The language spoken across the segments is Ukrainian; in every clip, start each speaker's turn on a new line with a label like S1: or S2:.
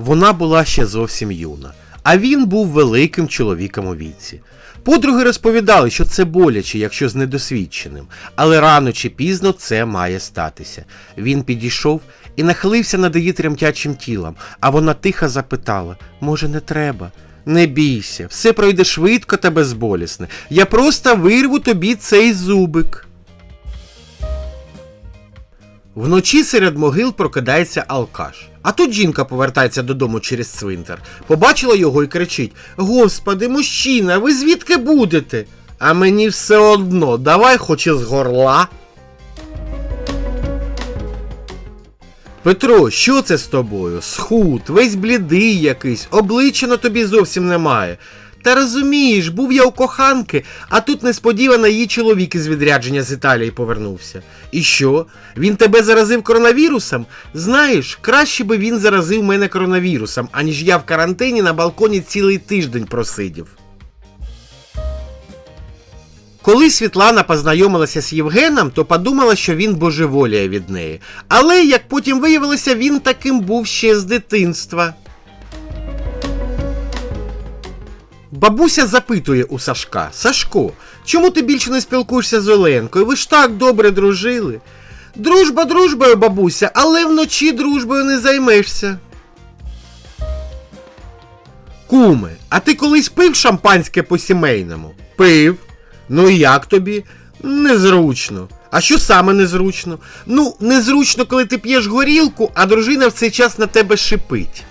S1: Вона була ще зовсім юна, а він був великим чоловіком у віці. Подруги розповідали, що це боляче, якщо з недосвідченим, але рано чи пізно це має статися. Він підійшов і нахилився над її тремтячим тілом, а вона тихо запитала: може, не треба? Не бійся, все пройде швидко та безболісне. Я просто вирву тобі цей зубик. Вночі серед могил прокидається алкаш. А тут жінка повертається додому через цвинтар. Побачила його і кричить: Господи, мужчина, ви звідки будете? А мені все одно, давай хоч із горла. Петро, що це з тобою? Схуд, весь блідий якийсь, обличчя на тобі зовсім немає. Та розумієш, був я у коханки, а тут несподівано її чоловік із відрядження з Італії повернувся. І що? Він тебе заразив коронавірусом? Знаєш, краще би він заразив мене коронавірусом, аніж я в карантині на балконі цілий тиждень просидів. Коли Світлана познайомилася з Євгеном, то подумала, що він божеволіє від неї. Але, як потім виявилося, він таким був ще з дитинства. Бабуся запитує у Сашка: Сашко, чому ти більше не спілкуєшся з Оленкою? Ви ж так добре дружили. Дружба дружбою, бабуся, але вночі дружбою не займешся. Куме, а ти колись пив шампанське по-сімейному? Пив. Ну і як тобі? Незручно. А що саме незручно? Ну, незручно, коли ти п'єш горілку, а дружина в цей час на тебе шипить.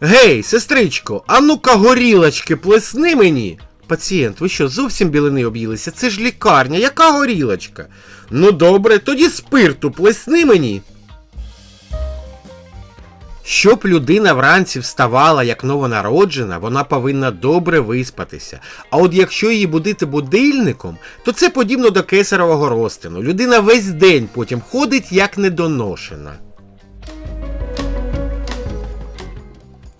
S1: Гей, сестричко, а ну-ка горілочки плесни мені. Пацієнт, ви що, зовсім білини об'їлися? Це ж лікарня, яка горілочка? Ну добре, тоді спирту плесни мені. Щоб людина вранці вставала як новонароджена, вона повинна добре виспатися. А от якщо її будити будильником, то це подібно до кесарового розтину. Людина весь день потім ходить як недоношена.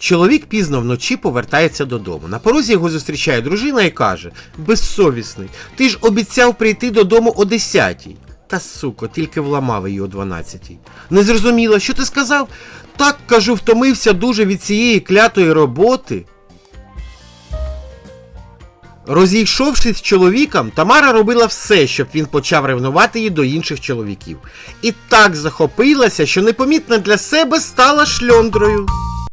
S1: Чоловік пізно вночі повертається додому. На порозі його зустрічає дружина і каже: Безсовісний, ти ж обіцяв прийти додому о 10-й. Та суко, тільки вламав її о 12-й. Не зрозуміла, що ти сказав? Так, кажу, втомився дуже від цієї клятої роботи. Розійшовшись з чоловіком, Тамара робила все, щоб він почав ревнувати її до інших чоловіків. І так захопилася, що непомітно для себе стала шльондрою.